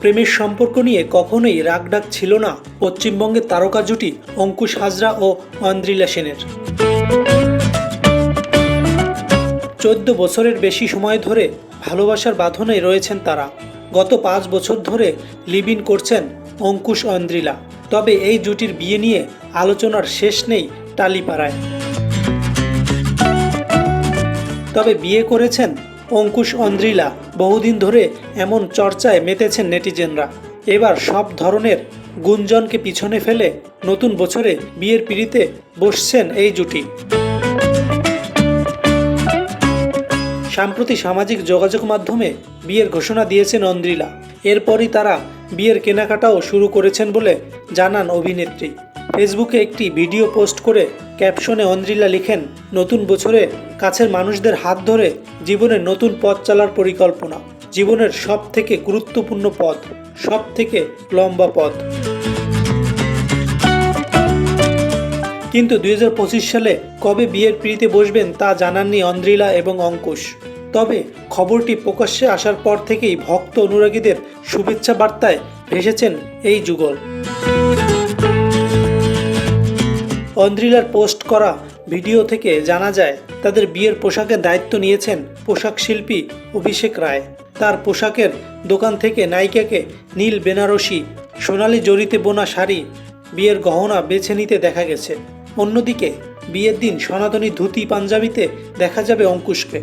প্রেমের সম্পর্ক নিয়ে কখনোই রাগডাক ছিল না পশ্চিমবঙ্গের তারকা জুটি অঙ্কুশ হাজরা ও অন্দ্রিলা সেনের। চোদ্দ বছরের বেশি সময় ধরে ভালোবাসার বাঁধনে রয়েছেন তারা। গত পাঁচ বছর ধরে লিভ ইন করছেন অঙ্কুশ অন্দ্রিলা। তবে এই জুটির বিয়ে নিয়ে আলোচনার শেষ নেই টালিপাড়ায়। তবে বিয়ে করেছেন অঙ্কুশ অন্দ্রিলা বহুদিন ধরে এমন চর্চায় মেতেছেন নেটিজেনরা। এবার সব ধরনের গুঞ্জনকে পিছনে ফেলে নতুন বছরে বিয়ের পিড়িতে বসছেন এই জুটি। সাম্প্রতি সামাজিক যোগাযোগ মাধ্যমে বিয়ের ঘোষণা দিয়েছেন অন্দ্রিলা। এরপরই তারা বিয়ের কেনাকাটাও শুরু করেছেন বলে জানান অভিনেত্রী। ফেসবুকে একটি ভিডিও পোস্ট করে ক্যাপশনে অন্দ্রিলা লিখেন, নতুন বছরে কাছের মানুষদের হাত ধরে জীবনের নতুন পথ চলার পরিকল্পনা। জীবনের সব থেকে গুরুত্বপূর্ণ পথ সব থেকে লম্বা পথ। কিন্তু দুই হাজার পঁচিশ সালে কবে বিয়ের পিড়িতে বসবেন তা জানাননি অন্দ্রিলা এবং অঙ্কুশ। তবে খবরটি প্রকাশ্যে আসার পর থেকেই ভক্ত অনুরাগীদের শুভেচ্ছা বার্তায় ভেসেছেন এই যুগল। অন্দ্রিলার পোস্ট করা ভিডিও থেকে জানা যায়, তাদের বিয়ের পোশাকের দায়িত্ব নিয়েছেন পোশাক শিল্পী অভিষেক রায়। তার পোশাকের দোকান থেকে নায়িকাকে নীল বেনারসি, সোনালি জরিতে বোনা শাড়ি, বিয়ের গহনা বেছে নিতে দেখা গেছে। অন্যদিকে, বিয়ের দিন সনাতনী ধুতি পাঞ্জাবিতে দেখা যাবে অঙ্কুশকে।